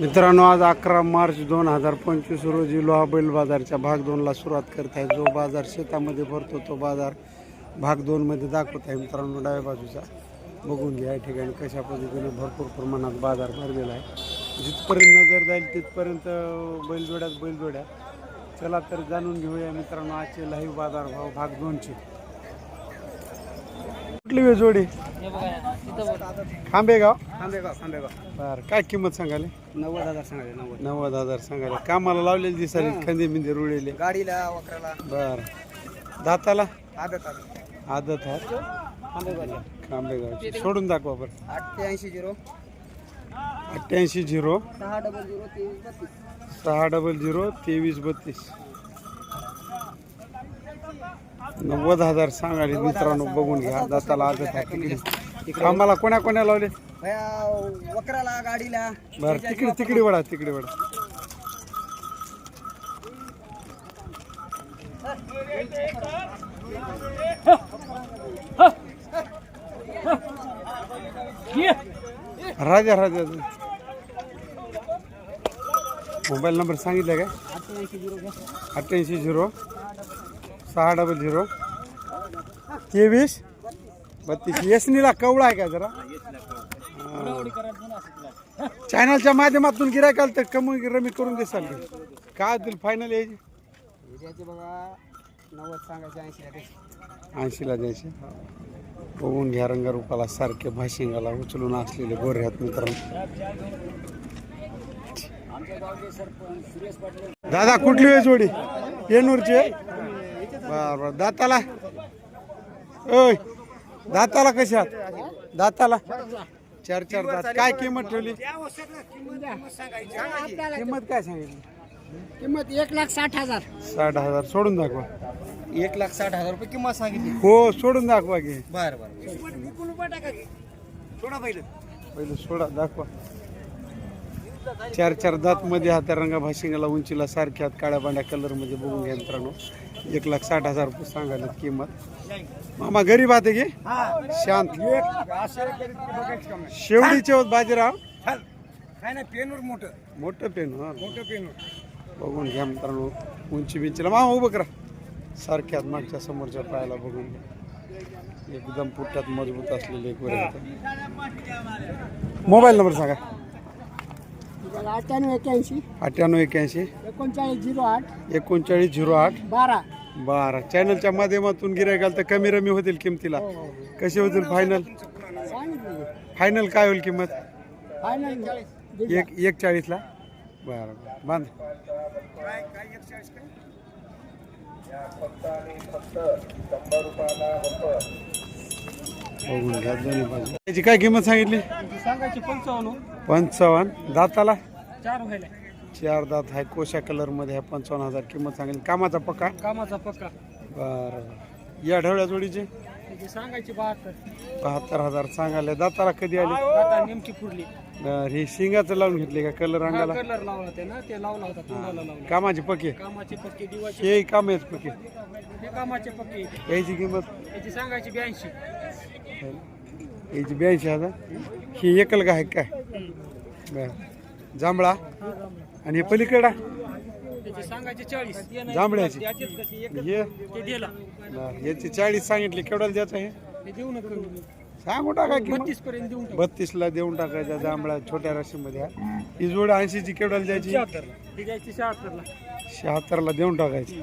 मित्रांनो आज अकरा मार्च दोन हजार पंचवीस रोजी लोहा बैल बाजारच्या भाग दोनला सुरुवात करत आहे. जो बाजार शेतामध्ये भरतो तो बाजार भाग दोनमध्ये दाखवत आहे. मित्रांनो डाव्या बाजूचा बघून घ्या. या ठिकाणी कशा पद्धतीने भरपूर प्रमाणात बाजार भरलेला आहे. जिथपर्यंत नजर जाईल तिथपर्यंत बैलजोड्यात बैलजोड्या. चला तर जाणून घेऊया मित्रांनो आजचे लाईव्ह बाजार भाव भाग दोनचे. कुठली वेळ जोडी? खांबेगाव? खांदेगाव खांदेगाव बरं काय किंमत सांगाले नव्वद हजार सांगाले नव्वद. नव्वद हजार सांगायला. कामाला लावलेली दिसाली खंदे बिंदे रुळलेले गाडीला वखराला बर. दाताला? आदत आदत. खांदेगावच्या कांबेगावची सोडून दाखवा बरं. अठ्ठ्याऐंशी झिरो. अठ्ठ्याऐंशी झिरो. सहा डबल झिरो तेवीस बत्तीस. सहा डबल झिरो तेवीस बत्तीस. नव्वद हजार सांगाले मित्रांनो बघून घ्या. दाताला तिकडे कामाला कोण्या कोण्या लावले? भया वखराला गाडीला. बरं तिकडे तिकडे वडा तिकडे वडा राजा राजा. मोबाईल नंबर सांगितलं घ्या अठ्ठ्याऐंशी झिरो. सहा डबल झिरो तेवीस. बत्तीस. एसनीला कवळा आहे का जरा? चॅनलच्या माध्यमातून गिरायकाल तर कमी रमी करून देसाल की. काय होतील फायनल यायची बघा नव्वद सांगायचे ऐंशी. ऐंशीला द्यायचे. बघून घ्या रंगारूपाला सारखे भाशिंगाला उचलून असलेले गोरे आहेत मित्रांनो. दादा कुठली वेळ जोडी येनूरची आहे? बर बर. दाताला. ओय दाताला कशात दाताला. चार चार दात. काय किंमत ठेवली? किंमत काय सांगितली? किंमत एक लाख साठ हजार. साठ हजार. सोडून दाखवा. एक लाख साठ हजार रुपये किंमत सांगितली. हो सोडून दाखवा घे बरं बरं. थोडा पहिलं. पहिलं सोडा दाखवा. चार चार दात मध्ये हात्या रंगा भाशिंगाला उंचीला सारख्या काळ्या पांढऱ्या कलरमध्ये बघून घ्या मित्रांनो. एक लाख साठ हजार रुपये सांगायला किंमत. मामा गरीब आहे घे शांत. शेवडीचे होत बाजीराव. काय नाही पेनवर मोठं मोठं पेन हा मोठं पेनवर बघून घ्या मित्रांनो उंची बिंचीला. मामा उभं करा. सारख्यात मागच्या समोरच्या पायाला बघून एकदम पुट्यात मजबूत असलेले एक वर मोबाईल नंबर सांगा. अठ्ठ्याण्णव एक्क्याऐंशी. अठ्ठ्याण्णव एक्याऐंशी एकोणचाळीस झिरो आठ. एकोणचाळीस झिरो आठ. बारा. बारा. चॅनलच्या माध्यमातून गिरायकाल तर कमी रमी होतील किमतीला. कशी होतील फायनल सांगितलं फायनल काय होईल किंमत? फायनल एक एक चाळीसला बरं बरं. बांध. बघून घ्या दोन्ही बाजू याची काय किंमत सांगितली? सांगायची पंचावन्न पंचावन्न. दाताला? चार व्हायला. चार दात आहे. कोशा कलरमध्ये आहे. पंचावन्न हजार किंमत सांगितली. कामाचा पक्का? कामाचा पक्का. बरं या ढवळ्या जोडीचे? त्याची सांगायची बहात्तर. बहात्तर हजार सांगायले. दाताला कधी आले? आता नेमकी फुडली बरं, हे शिंगाचं लावून घेतले का? कलर अंगाला? कलर लावला ते ना. ते लावला होता. तोंडाला लावला. कामाचे पक्के? कामाचे पक्के दिवाचे हे काम आहेत पक्के. हे कामाचे पक्के. याची किंमत? याची सांगायची ब्याऐंशी. याची ब्याऐंशी हजार. ही एकल का आहे काय? बर. जांभळा? आणि हे पलीकडा सांगायची चाळीस. जांभळ्याची. हे? बरं, याची चाळीस सांगितली. केवढ्याला द्यायचं हे? ते देऊ नका सांगू टाका बत्तीस पर्यंत देऊन बत्तीसला देऊन टाकायचा जांभळा छोट्या राशीमध्ये. आहे. ही जोड ऐंशीची केवढ्याला द्यायची? शहात्तरला. द्यायची शहात्तरला. शहात्तरला देऊन टाकायची.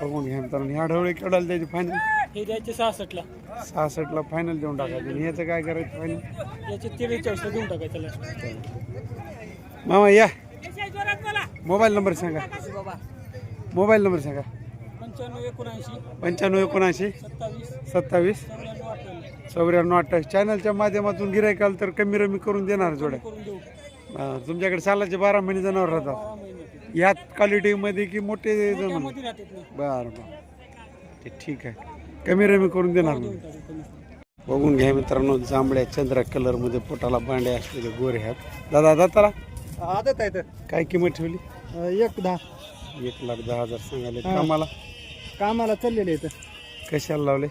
बघून घ्या मित्रांनो. ह्या ढवळे केवढ्याला द्यायची फायनल हे द्यायचे सहासष्टला. सहासष्टला फायनल देऊन टाकायची. आणि ह्याचं काय करायचं फायनल याचे तेरेचाळीसला देऊन टाकायचं लास्ट मामा या. मोबाईल नंबर सांगा. बाबा मोबाईल नंबर सांगा. पंच्याण्णव एकोणऐंशी. पंच्याण्णव एकोणऐंशी. सत्तावीस. सत्तावीस. चौऱ्याण्णव अठ्ठावीस. चॅनलच्या माध्यमातून गिरायकाल तर कमी रमी करून देणार जोड्या. करून देऊ. अं, तुमच्याकडे सालाचे बारा महिने जनावर राहतात. बारा महिने. याच क्वालिटीमध्ये की मोठे जनावर? राहतात बरं बरं. ते ठीक आहे. कमी रमी करून देणार मी बघून घ्या मित्रांनो जांभळ्या चंद्रा कलरमध्ये पोटाला बांडे असलेले गोरे आहेत. दादा दाताला आदत आहे काय किंमत ठेवली? तर एक दहा. एक लाख दहा हजार सांगाले कामाला? कामाला चाललेले आहेत. कशाला लावले?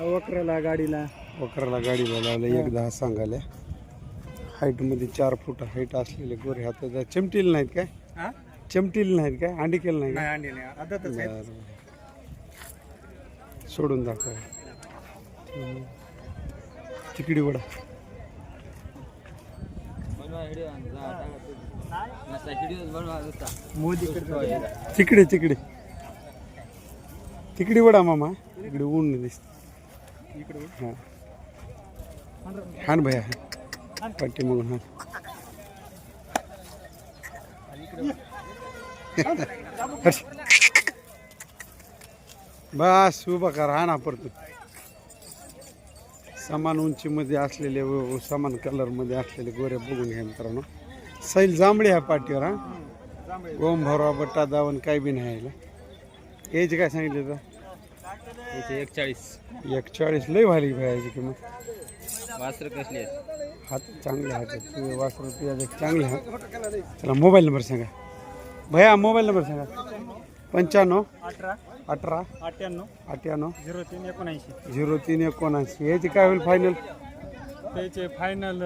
वक्राला गाडीला. वकराला गाडीला लावले. एक दहा सांगाले हाईटमध्ये चार फूट हाईट असलेले गोरे हात चिमटील नाहीत काय? चिमटील नाहीत काय? अंडी केलं नाही नाही अंडी नाही. आदतच बरं. सोडून दाखवा तिकडी वडा. मोदीकडे तिकडे तिकडे तिकडे वडा मामा. इकडे ऊन दिसत. हां. हान भया पट्टी मग हां हर्ष. बस उभा करा हा ना परतू. समान उंचीमध्ये असलेले व व समान कलरमध्ये असलेले गोरे बघून घ्या मित्रांनो. सैल जांभळे ह्या पाठीवर हा. ओम भरवा बट्टा दावण काय बी नाही यायला. एज काय सांगितलं तर? एक चाळीस एक चाळीस लय भारी भयाची किंमत. वासर कसले हात चांगले हात वासरू तुझ्या चांगले हात चला मोबाईल नंबर सांगा. भैया मोबाईल नंबर सांगा. पंच्याण्णव अठरा. अठरा. अठ्ठ्याण्णव. अठ्ठ्याण्णव. झिरो तीन एकोणऐंशी. झिरो तीन एकोणऐंशी. याची काय होईल फायनल त्याचे फायनल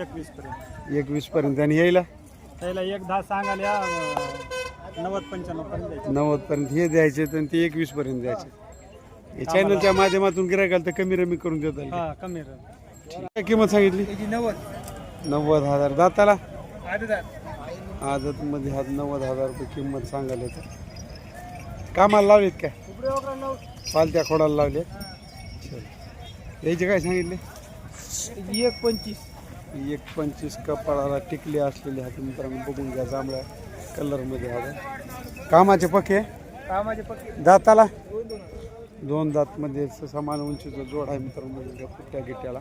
एकवीस पर्यंत. एकवीसपर्यंत आणि यायला? त्याला एक दहा सांगायला अं, नव्वद पंच्याण्णव पर्यंत द्यायचे. नव्वदपर्यंत हे द्यायचे तर ते एकवीसपर्यंत द्यायचे. हे चॅनलच्या माध्यमातून गिरायकाल तर कमी रमी करून देतात हा कमी राहील. काय किंमत सांगितली? नव्वद. नव्वद हजार. दाताला? आदत. आदतमध्ये हात नव्वद हजार रुपये किंमत सांगायला तर कामाला लावलीत काय? पालत्या खोडाला लावले याचे काय सांगितले? एक पंचवीस. एक पंचवीस कपाळाला टिकली असलेले हात मित्रांनो बघून घ्या जांभळ्या कलरमध्ये हात कामाचे पक्के कामाचे पक्के दाताला? दोन दातमध्ये समान उंचीचा जोड आहे मित्रांनो बघून घ्या पुट्ट्या गिट्ट्याला.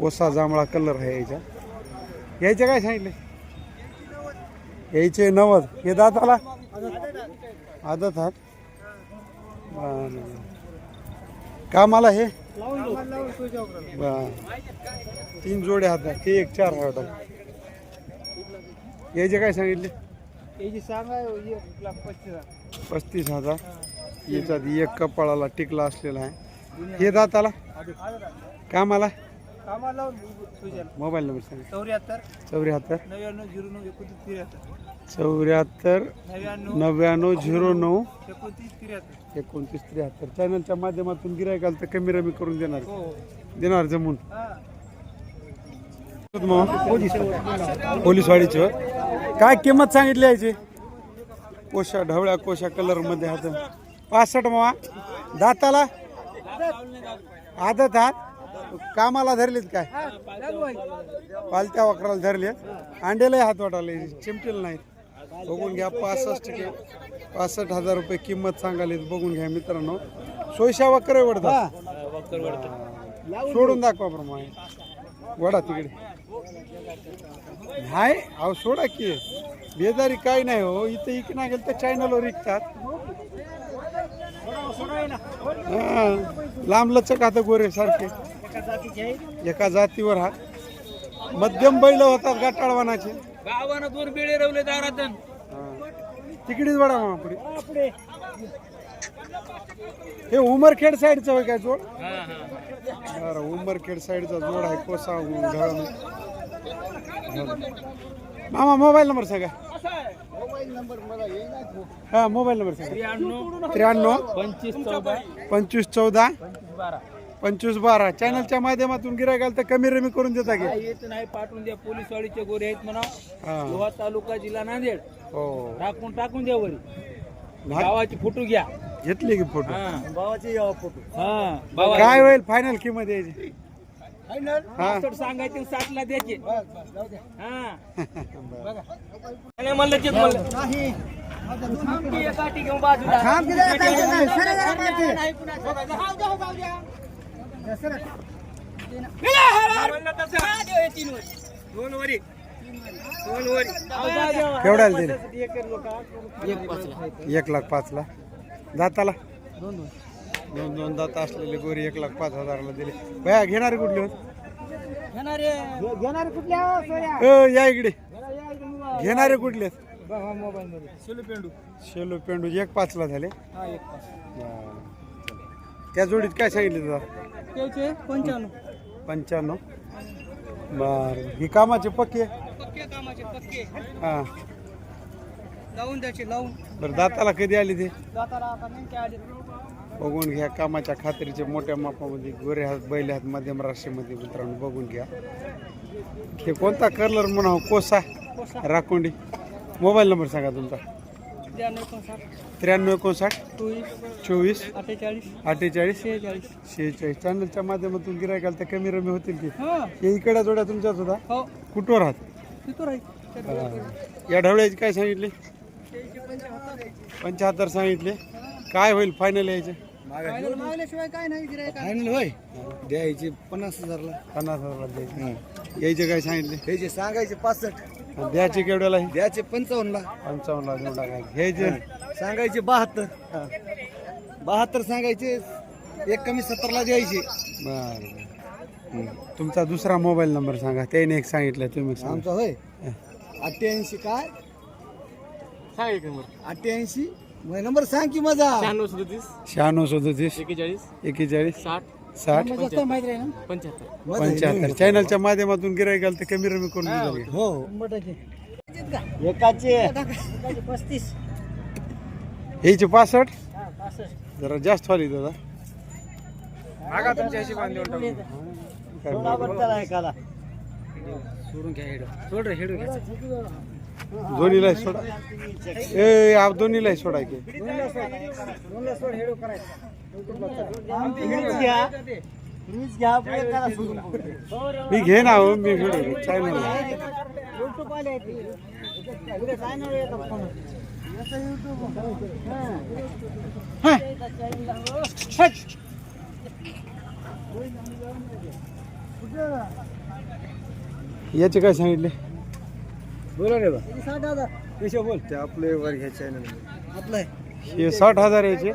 ओसा जांभळा कलर आहे याच्या यायचे काय सांगितले? यायचे नव्वद. हे दाताला? आदत हात बरं. कामाला हे? बरं. तीन जोडे हात आहेत. ते एक चार हात यायचे काय सांगितले? याची पस्तीस हजार. याच्यात एक कपाळाला टिकला असलेला आहे. हे दाताला? कामाला मोबाईल नंबर सांगा. चौऱ्याहत्तर. चौऱ्याहत्तर. नव्याण्णव झिरो नऊ एकोणतीस त्र्याहत्तर. चौऱ्याहत्तर नव्याण्णव झिरो नऊ एकोणतीस त्र्याहत्तर. चॅनलच्या माध्यमातून गिरायकाल तर कमी रमी करून देणार. हो देणार जमून. हा. पोलीसवाडीची. होय. काय किंमत सांगितली याची? कोशा ढवळ्या कोशा कलरमध्ये हात. पासष्ट मावा दाताला? आदत हात कामाला धरलीत काय? पालत्या वकराला. धरले अंडेलाही हात वाटाले चिमटेल नाहीत. बघून घ्या पासष्ट पासष्ट हजार रुपये किंमत सांगाली बघून घ्या मित्रांनो. सोयशा वकर वडतात सोडून दाखवा प्रमाणे वडा तिकडे. नाही अहो सोडा की. बेजारी काय नाही हो. इथं इक ना गेलं तर चॅनलवर विकतात. लांब लचक आता गोरे सारखे एका जातीवर हा. मध्यम बैल होतात गाठाळवानाचे गावानं दोन बेळे रवले दारातन. तिकडेच वडा मामा पुढे. हे उमरखेड साईडचं होय काय जोड? बरं उमरखेड साईडचा जोड आहे कोसा घराणं मामा मोबाईल नंबर सांगा. हा मोबाईल नंबर सांगा. त्र्याण्णव त्र्याण्णव पंचवीस चौदा. पंचवीस चौदा. बारा. पंचवीस बारा. चॅनलच्या माध्यमातून गिरायकाल तर कमी रमी करून देता की. येत नाही पाठवून द्या. पोलीसवाडीचे गोरे आहेत म्हणा. हा. लोहा तालुका जिल्हा नांदेड. हो. टाकून टाकून द्या वरी. भाग- गावाची फोटो घ्या. घेतली की फोटो? गावाची फोटो. हा. बाबा काय होईल? फायनल किंमत यायची. हा. पासष्ट सांगायचे साठला द्यायचे. हा. आणि म्हणलं तेच म्हणलं. थांब की एका ठिकाणी बाजूला. दोन वरी. दोन वरी. केवढ्याला दिले? एक लाख पाचला दाताला? दोन दोन. दोन दोन दात असलेले गोरी एक लाख पाच हजाराला दिले. बया घेणारे कुठले होत? घेणारे. घेणारे कुठल्या अ, या इकडे. घेणारे कुठले आहेत? मोबाईल मध्ये शेलू पेंडू. शेलो पेंडू एक पाचला झाले. हा पाच. त्या जोडीत काय सांगितले तुला? त्याचे पंच्याण्णव. पंच्याण्णव. बर. ही कामाचे पक्के पक्के कामाचे पक्के हा. लावून द्यायचे लावून. बरं दाताला कधी आली ते? जाताना आता नेमके आले. बघून घ्या कामाच्या खात्रीचे मोठ्या मापामध्ये गोरे हात बैल हात मध्यम राशीमध्ये मित्रांनो बघून घ्या. हे कोणता कलर म्हणावं? कोसा. राकोंडी. मोबाईल नंबर सांगा तुमचा. त्र्याण्णव एकोणसाठ. त्र्याण्णव एकोणसाठ चोवीस चोवीस अठ्ठेचाळीस अठ्ठेचाळीस शेहेचाळीस. शेहेचाळीस. चॅनलच्या माध्यमातून गिरायकाल तर कमी रमी होतील की? हा. हे इकडे जोड्या तुमच्याच होता? हो. कुठवर आहात? तिथं राहील. हा. या ढवळ्याची काय सांगितले? पंच्याहत्तर सांगितले. काय होईल फायनल यायचे? मागल्याशिवाय काय नाही गिरायक फायनल होय. द्यायचे पन्नास हजारला. पन्नास हजार द्यायचे. यायचे काय सांगितले? हे जे सांगायचे पासष्ट. द्यायचे केवढ्याला आहे द्यायचे पंचावन्नला. पंचावन्नला देऊन टाकायचे. घ्यायचे सांगायचे बहात्तर. बहात्तर सांगायचे एक कमी सत्तरला द्यायचे. बरं हं. तुमचा दुसरा मोबाईल नंबर सांगा. त्याने एक सांगितलं तुम्ही सांगा. आमचा होय? अठ्ठ्याऐंशी काय? अठ्ठ्याऐंशी. मोबाईल नंबर सांग की माझा. शहाण्णव सदतीस. शहाण्णव सदतीस. एकेचाळीस. एकेचाळीस. साठ. साठ? पंच्याहत्तर. चॅनलच्या माध्यमातून गिरायकाल तर कमी रमी करून दिलं हो एकाचे. पस्तीस. यायचे पासष्ट? जरा जास्त वाली दादा काय बोलू? एकाला. हेड. सोड हेड घ्या. दोन्हीला सोडा. ए आप दोन्हीला सोडा. की मी घे ना हो मी व्हिडिओ चॅनल याचे काय सांगितले? बोला रे बा. कशा बोल. ते आपले वर घ्या चॅनल आपलं. हे साठ हजार याचे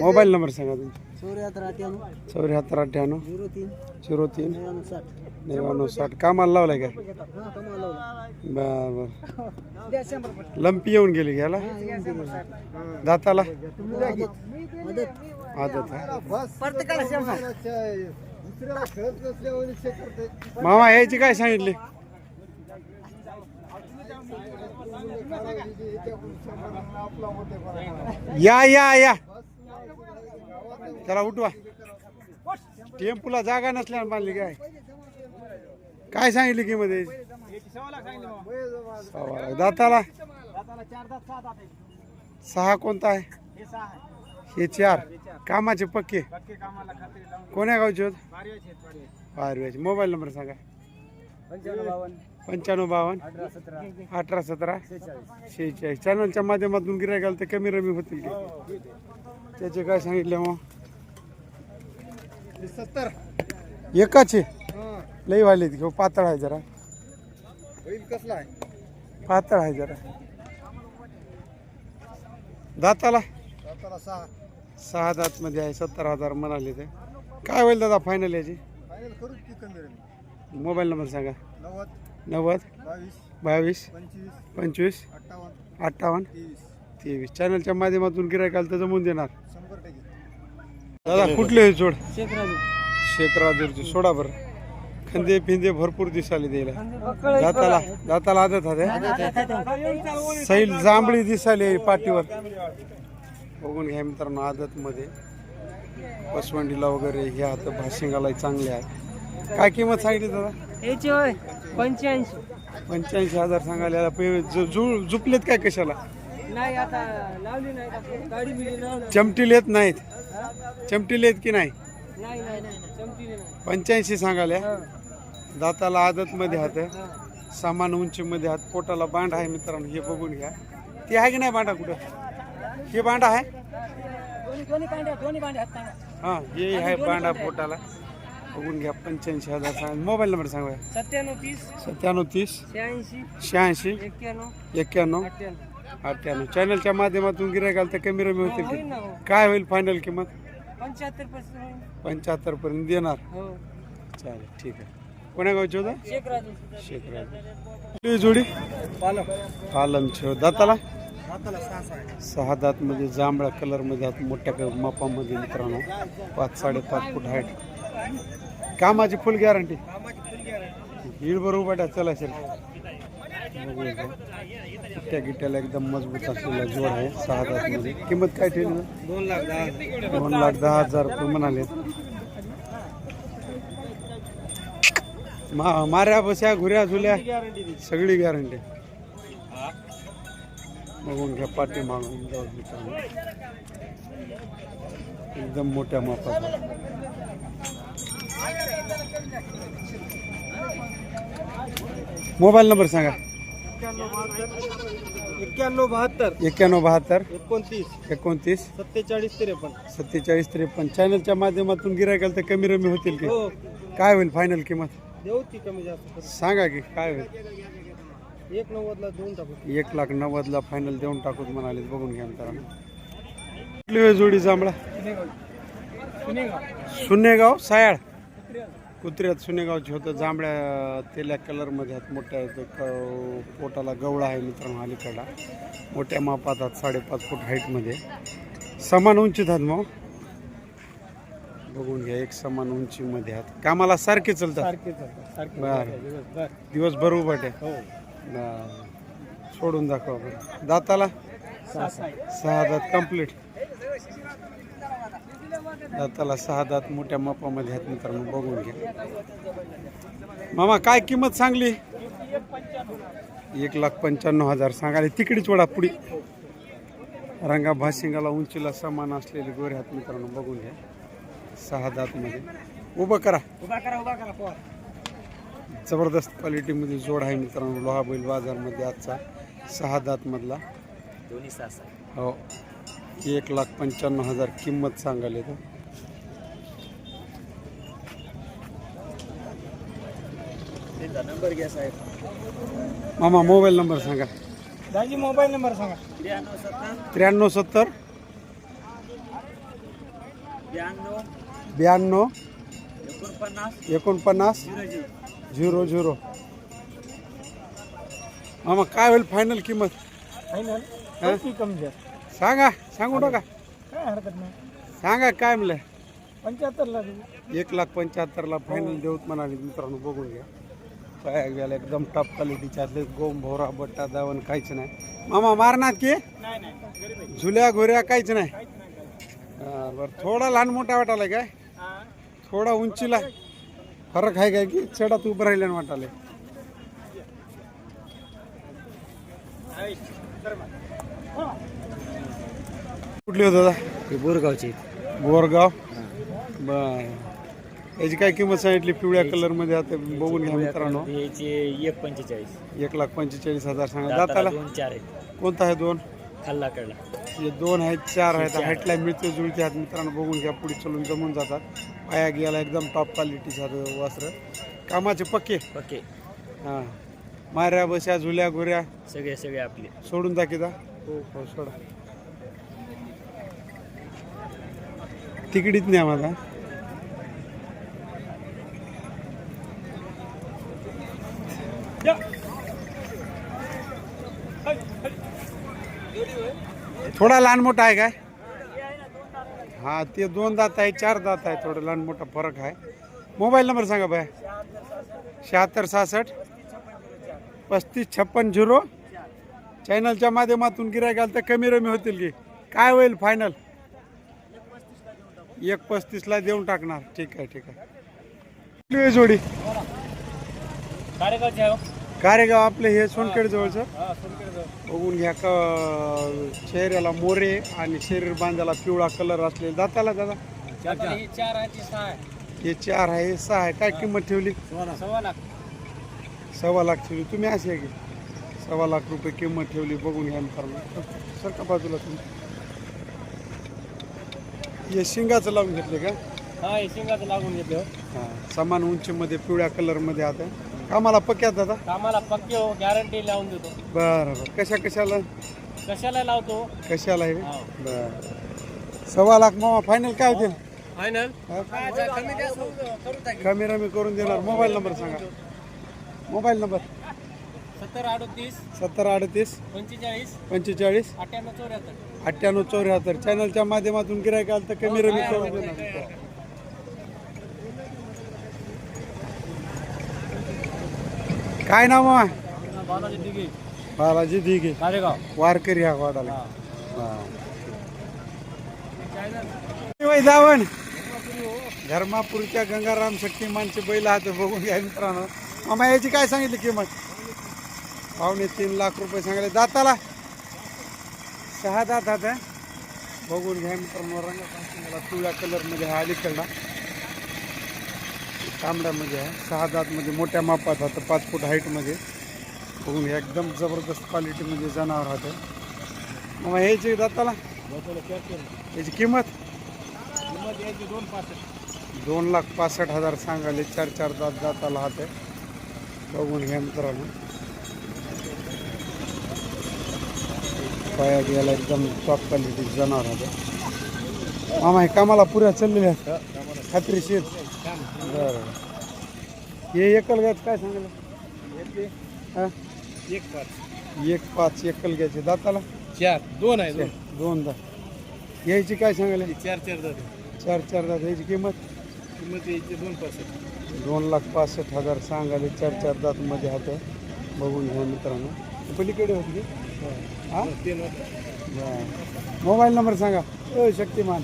मोबाईल नंबर सांगा तुमचा. चौऱ्याहत्तर अठ्ठ्याण्णव. अठ्ठ्याण्णव. झिरो तीन झिरो नव्याण्णव साठ. कामाला लावलाय का? बर बर. लंपी येऊन गेली घ्यायला? दाताला? आदत मामा यायची काय सांगितले? या या या. चला उठवा. टेम्पूला जागा नसल्याने बांधली काय? काय सांगितली की मध्ये दाताला? सहा कोणता आहे? हे चार. कामाचे पक्के? कोण्या गावचे होत? पारव्याचे. मोबाईल नंबर सांगा. पंच्याण्णव बावन्न. अठरा सतरा. शेहेचाळीस. चॅनलच्या माध्यमातून गिरायकाल तर कमी रमी होतील की? त्याचे काय सांगितले मग सत्तर. एकाचे? लई वाले घेऊ पातळ आहे जरा. कसला आहे? पातळ आहे जरा. दाताला? सहा. सहा दात मध्ये आहे सत्तर हजार म्हणाले ते. काय होईल दादा फायनल याची? मोबाईल नंबर सांगा. नव्वद. नव्वद बावीस पंचवीस पंचवीस अठ्ठावन्न तेवीस. चॅनलच्या माध्यमातून गिरायकाल तर जमून देणार. दादा कुठले हे जोड? शेखराजू. शेखराजूरचे. सोडा बरं. खंदे फिंदे भरपूर दिसाले द्यायला दाताला दाताला आदत होते सैल जांभळी दिसाली पाठीवर. बघून घ्या मित्रांनो आदत मध्ये पसवंडीला वगैरे हे आता भाशिंगाला चांगले आहेत काय किंमत सांगितली दादा? याची होय. पंच्याऐंशी. पंच्याऐंशी हजार सांगायला पे- जु- जु- झुपलेत काय कशाला? नाही आता लावली नाही आता. गाडी बिडी लावली. चमटील येत नाहीत. चमटील येत की नाही? नाही नाही नाही चमकीने नाही. पंच्याऐंशी सांगाल्या हा. दाताला आदत मध्ये हात आहे. सामान उंचीमध्ये हात. पोटाला बांड आहे मित्रांनो हे बघून घ्या. ते आहे की नाही बांडा कुठं? हे बांडा आहे? दोन्ही दोन्ही पांड्या दोन्ही पांड्या हात सांगा हा हे आहे बांडा पोटाला. बघून घ्या पंच्याऐंशी हजार सांगा. मोबाईल नंबर सांगा सत्त्याण्णव तीस. सत्त्याण्णव तीस. शहाऐंशी. शहाऐंशी. एक्क्याण्णव. एक्क्याण्णव. अठ्ठ्याण्णव. चॅनलच्या माध्यमातून गिरायकाल तर कमी रमी होतील की? ना हो. काय होईल फायनल किंमत? पंच्याहत्तर पर्सेंट पंच्याहत्तर पर्यंत देणार. हो. चालेल ठीक आहे. कोण्या गावचे होता? शेखराजू कुठली जोडी? पालमचे दाताला? हाताला सहा सहा दात मध्ये जांभळ्या कलरमध्ये मोठ्या क- मापामध्ये मित्रांनो. पाच साडेपाच फूट हाईट कामाची फुल गॅरंटी कामाची फुल गॅरंटी हीड बरोबर बेटा चला सर गिट्ट्या गिट्ट्याला एकदम मजबूत असलेला जोड आहे सहा मध्ये किंमत काय ठेवली दोन लाख दहा दोन लाख दहा हजार रुपये म्हणाले. मा माऱ्या बस्या घुऱ्या झुल्या. सगळी गॅरंटी बघून घ्या पाठी मागून जाऊ. एकदम मोठ्या मापाचा. मोबाईल नंबर सांगा. एक्क्याण्णव बहात्तर. एक्क्याण्णव बहात्तर. एकोणतीस. एकोणतीस. सत्तेचाळीस त्रेपन्न. सत्तेचाळीस त्रेपन्न. चॅनलच्या माध्यमातून गिरायकाल तर कमी रमी होतील की? हो. काय होईल फायनल किंमत? देऊ ती कमी जास्त सांगा की काय होईल. एक नव्वदला दोन टाकू एक लाख नव्वदला फायनल देऊन टाकूत म्हणाले. बघून घ्या मित्रांनो. कुठली वेळ जोडी जांभळा? सुनेगाव सायाळ. कुत्र्यात सुनेगावची होतं. जांभळ्या तेल्या कलरमध्ये आहेत. मोठ्या आहेत. क- पोटाला गवळा आहे मित्रांनो अलीकडला मोठ्या मापात आहेत. साडेपाच फूट हाईटमध्ये समान उंचीत आहेत मग. बघून घ्या एक समान उंचीमध्ये आहेत. कामाला सारखे चालतात. सारखे चालतात. सारखे बरं. दिवसभर. दिवसभर उभट आहे. हो. बरं. सोडून दाखवा बरं. दाताला? सहा दात. कंप्लीट दाताला सहा दात मोठ्या मापामध्ये आहेत मित्रांनो बघून घ्या. मामा काय किंमत सांगली? एक लाख पंच्याण्णव हजार सांगाले तिकडीच वडा पुढी. रंगा भाशिंगाला उंचीला समान असलेले गोरे हात मित्रांनो बघून घ्या. सहा दात मध्ये उभं करा. उभा करा उभा करा जबरदस्त क्वालिटीमध्ये जोड आहे मित्रांनो लोहा बैल बाजारमध्ये आजचा सहा दात मधला दोन्ही हो. एक लाख पंच्याण्णव हजार किंमत सांगायला तर नंबर घ्या साहेब. मामा मोबाईल नंबर सांगा. दाजी मोबाईल नंबर सांगा. ब्याण्णव सत्तर. त्र्याण्णव सत्तर. ब्याण्णव. ब्याण्णव. एकोणपन्नास. एकोणपन्नास. Zero zero. मामा काय होईल फायनल किंमत? फायनल? कमी सांगा सांगू नका. काय हरकत नाही. सांगा काय म्हणलं? पंच्याहत्तरला देऊ. एक लाख पंच्याहत्तरला फायनल देऊत म्हणाले मित्रांनो बघून घ्या. पाया गेला एकदम टॉप क्वालिटीचे असले गोम भोरा बट्टा दावण काहीच नाही. मामा मारणार की? झुल्या घोऱ्या काहीच नाही. हा, बरं थोडा लहान मोठा वाटायला काय? हा. थोडा उंचीला. फरक आहे काय की चढात उभं राहिल्यानं वाटाले मग. कुठली होत दादा? हे बोरगावचे. बोरगाव? बर. याची काय किंमत सांगितली? पिवळ्या कलरमध्ये आता बघून घ्या मित्रांनो. याचे एक पंचेचाळीस. एक लाख पंचेचाळीस हजार सांगा. दाताला दोन चार आहेत. कोणता आहे दोन? खाल्ला कडला हे दोन आहेत चार आहेत. हाईटला मिळते जुळते आहेत. मित्रांनो बघून घ्या. पुढे चलून जमून जातात. पाया गेला एकदम टॉप क्वालिटीचा वस्त्र. कामाचे पक्के? ओके हां. माऱ्या बस्या झुल्या घुऱ्या. सगळे सगळे आपले. सोडून दाखिता हो. हो सोडा. तिकडीच नाही आम्हाला थोडा लहान मोठा आहे काय? हा ते दोन दात आहे चार दात आहे थोडं लहान मोठा फरक आहे. मोबाईल नंबर सांगा बाय शहात्तर सहासष्ट पस्तीस छप्पन झिरो. चॅनलच्या माध्यमातून गिरायक आलं तर कमी रमी होतील की. काय होईल फायनल एक पस्तीसला देऊन टाकणार. ठीक आहे ठीक आहे. जोडी. कार्यगावचे कारेगाव आपले हे सोनखेड जवळचं हा, सोनकडे जाऊ. बघून घ्या का चेहऱ्याला मोरे आणि शरीर बांधाला पिवळा कलर असलेला. दाताला दादा? हे चार आहे सहा आहे. चार आहे सहा आहे. काय किंमत ठेवली? सव्वा लाख. सव्वा लाख ठेवली. तुम्ही असे आहे की? सव्वा लाख रुपये किंमत ठेवली बघून घ्या मित्रांनो. सर का बाजूला तुम्ही? हे शिंगाचं लावून घेतले का? हा हे शिंगाचं लागून घेतले हो. हा समान उंचीमध्ये पिवळ्या कलरमध्ये आता. कामाला पक्यात दादा? कामाला पक्के हो गॅरंटी लावून देतो. बरं बरं. कशा कशाला? कशाला लावतो? कशाला आहे हो. बरं. सव्वा लाख मामा फायनल काय होतील? फायनल कमी रमी करून देणार. मोबाईल नंबर सांगा. Mobile number? सत्तर अडतीस. सत्तर अडतीस. पंचेचाळीस. पंचेचाळीस. अठ्ठ्याण्णव चौऱ्याहत्तर. अठ्ठ्याण्णव चौऱ्याहत्तर. चॅनलच्या माध्यमातून गिरायक आलं तर कमी रमी करून देणार. काय नाव मामा? बालाजी दिघे. बालाजी दिघे. कारेगाव वारकरी हा. वाडाला वय जावण धर्मापूरच्या गंगाराम शक्तिमानचे बैल हात बघून घ्या मित्रांनो. मामा याची काय सांगितली किंमत? पावणे तीन लाख रुपये सांगितले दाताला? सहा दात हात आहे बघून घ्या मित्रांनो रंगा पिवळ्या कलरमध्ये हा अलीकडला तांबड्यामध्ये आहे. सहा दातमध्ये मोठ्या मापात हातं पाच फूट हाईटमध्ये. बघून एकदम जबरदस्त क्वालिटीमध्ये जनावर हात मग ह्याची दाताला? याची किंमत? दोन पासष्ट दोन लाख पासष्ट हजार सांगाले चार चार दात दाताला हात आहे. बघून घ्या मित्रांनो. पाया गेला एकदम टॉप क्वालिटी जनावर हात मामा हे कामाला पुऱ्या चाललेल्या आहेत खात्रीशीर. बरं. हे एकल घ्यायचं काय सांगितलं हा? एक पाच. एक पाच एकल घ्यायचे. दाताला? चार. दोन आहे दोन. दोन दात. यायची काय सांगायला? चार चार जाते चार चार दात. याची किंमत? किंमत यायची दोन पाच दोन लाख पासष्ट हजार सांगाले चार चार दात मध्ये हात. बघून घ्या मित्रांनो. पलीकडे होती हा? तीन बरं. मोबाईल नंबर सांगा. ओ शक्तिमान.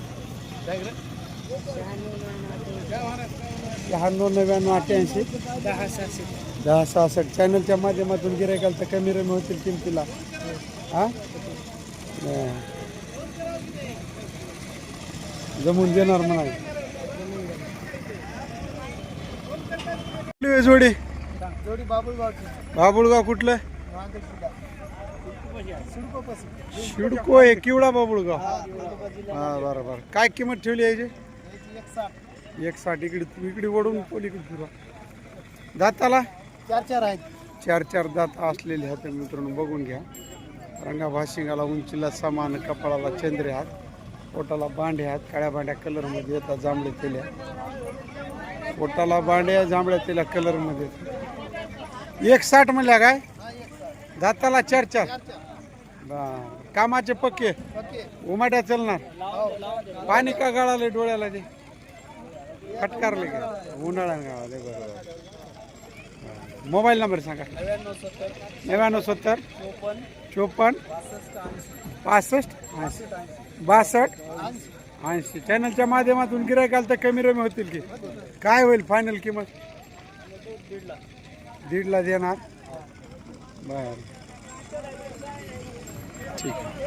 शहाण्णव नव्याण्णव अठ्ठ्याऐंशी. दहा सहाशे दहा सहासष्ट चॅनलच्या माध्यमातून गिरायकाल तर कमी रमी होतील किमतीला. हा? जमून देणार म्हणा जोडी जोडी? बाबुल बाबुळगाव कुठलं? शिडको आहे किवडा बाबुळगाव? हा बरं बरं. काय किंमत ठेवली याची? एक साठ एक साठ इकडे इकडे ओढून पलीकडे फिरा. दाताला? चार चार आहेत. चार चार दात असलेले आहेत मित्रांनो बघून घ्या. रंगा भाशिंगाला उंचीला समान कपाळाला चंद्रे हात पोटाला बांडे हात काळ्या बांड्या कलरमध्ये येतात जांभळे तेल्या. पोटाला बांड्या जांभळ्या तेल्या कलरमध्ये एक साठ म्हणल्या काय? दाताला चार चार. कामाचे पक्के? उमाट्या चालणार पाणी का गळाले डोळ्याला ते? फटकारले का उन्हाळ्या गावाले बरोबर. मोबाईल नंबर सांगा. नव्याण्णव सत्तर चोपन्न पासष्ट बासष्ट ऐंशी. चॅनलच्या माध्यमातून गिरायकाल तर कमी रमी होतील की? काय होईल फायनल किंमत? दीडला देणार. बर. ठीक आहे.